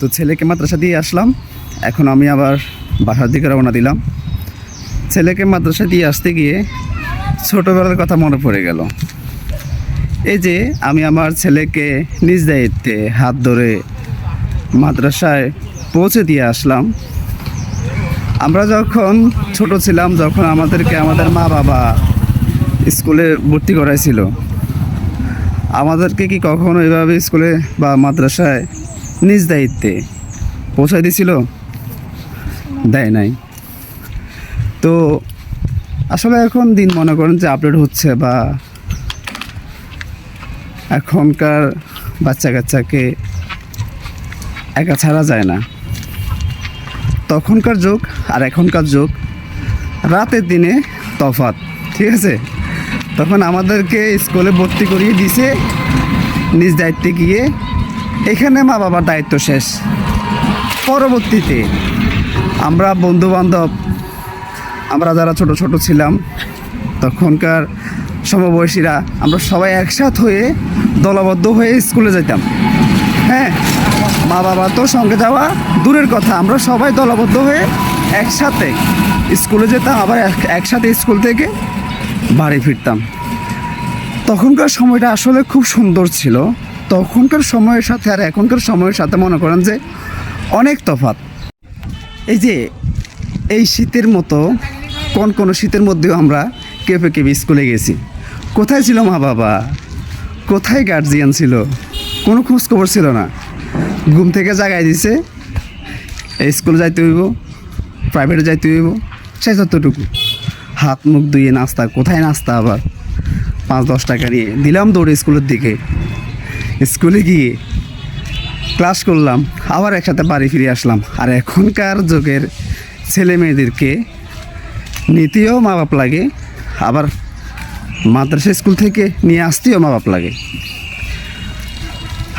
তো ছেলেকে মাদ্রাসা দিয়ে আসলাম। এখন আমি আবার বাসার দিকে রওনা দিলাম। ছেলেকে মাদ্রাসা দিয়ে আসতে গিয়ে ছোটোবেলার কথা মনে পড়ে গেল। এই যে আমি আমার ছেলেকে নিজ দায়িত্বে হাত ধরে মাদ্রাসায় পৌঁছে দিয়ে আসলাম। আমরা যখন ছোট ছিলাম, যখন আমাদেরকে আমাদের মা বাবা স্কুলে ভর্তি করাইছিল, আমাদেরকে কি কখনো এভাবে স্কুলে বা মাদ্রাসায় নিজ দায়িত্বে পৌঁছায় দিছিল দেয় নাই। তো আসলে এখন দিন মনে করেন যে আপডেট হচ্ছে বা এখনকার বাচ্চা কাচ্চাকে একা ছাড়া যায় না। তখনকার যুগ আর এখনকার যুগ, রাতের দিনে তফাত ঠিক আছে? তখন আমাদেরকে স্কুলে ভর্তি করিয়ে দিছে, নিজ দায়িত্বে গিয়ে এখানে মা বাবার দায়িত্ব শেষ। পরবর্তীতে আমরা বন্ধু বান্ধব আমরা যারা ছোট ছোট ছিলাম, তখনকার সমবয়সীরা আমরা সবাই একসাথ হয়ে দলবদ্ধ হয়ে স্কুলে যেতাম হ্যাঁ মা বাবা তো সঙ্গে যাওয়া দূরের কথা, আমরা সবাই দলবদ্ধ হয়ে একসাথে স্কুলে যেতাম, আবার এক- একসাথে স্কুল থেকে বাড়ি ফিরতাম। তখনকার সময়টা আসলে খুব সুন্দর ছিল। তখনকার সময়ের সাথে আর এখনকার সময়ের সাথে মনে করেন যে অনেক তফাৎ। এই যে এই শীতের মতো কোন কোন শীতের মধ্যেও আমরা কেঁপে কেঁপে স্কুলে গেছি। কোথায় ছিল মা বাবা? কোথায় গার্জিয়ান ছিল? কোনো খোঁজ খবর ছিল না। ঘুম থেকে জাগাই দিছে স্কুলে যাইতে হইব প্রাইভেটে যাইতে হইব সে যতটুকু। হাত মুখ ধুয়ে নাস্তা, কোথায় নাস্তা আবার? পাঁচ দশ টাকা নিয়ে দিলাম দৌড়ে স্কুলের দিকে। স্কুলে গিয়ে ক্লাস করলাম, আবার একসাথে বাড়ি ফিরে আসলাম। আর এখনকার যুগের ছেলে মেয়েদেরকে নিতেও মা বাপ লাগে, আবার মাদ্রাসা স্কুল থেকে নিয়ে আসতেও মা বাপ লাগে।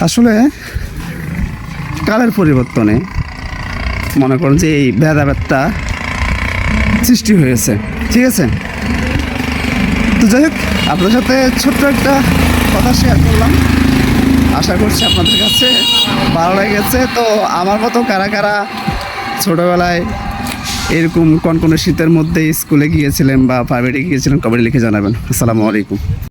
আসলে কালের পরিবর্তনে মনে করেন যে এই ভেদাভেদটা সৃষ্টি হয়েছে। ঠিক আছে? তো যাই হোক আপনাদের সাথে ছোট্ট একটা কথা শেয়ার করলাম। আশা করছি আপনাদের কাছে ভালো লেগেছে। তো আমার মতো কারা কারা ছোটোবেলায় এরকম কোন কোন শীতের মধ্যে স্কুলে গিয়েছিলেন বা প্রাইভেটে গিয়েছিলেন কবে লিখে জানাবেন। আসসালামু আলাইকুম।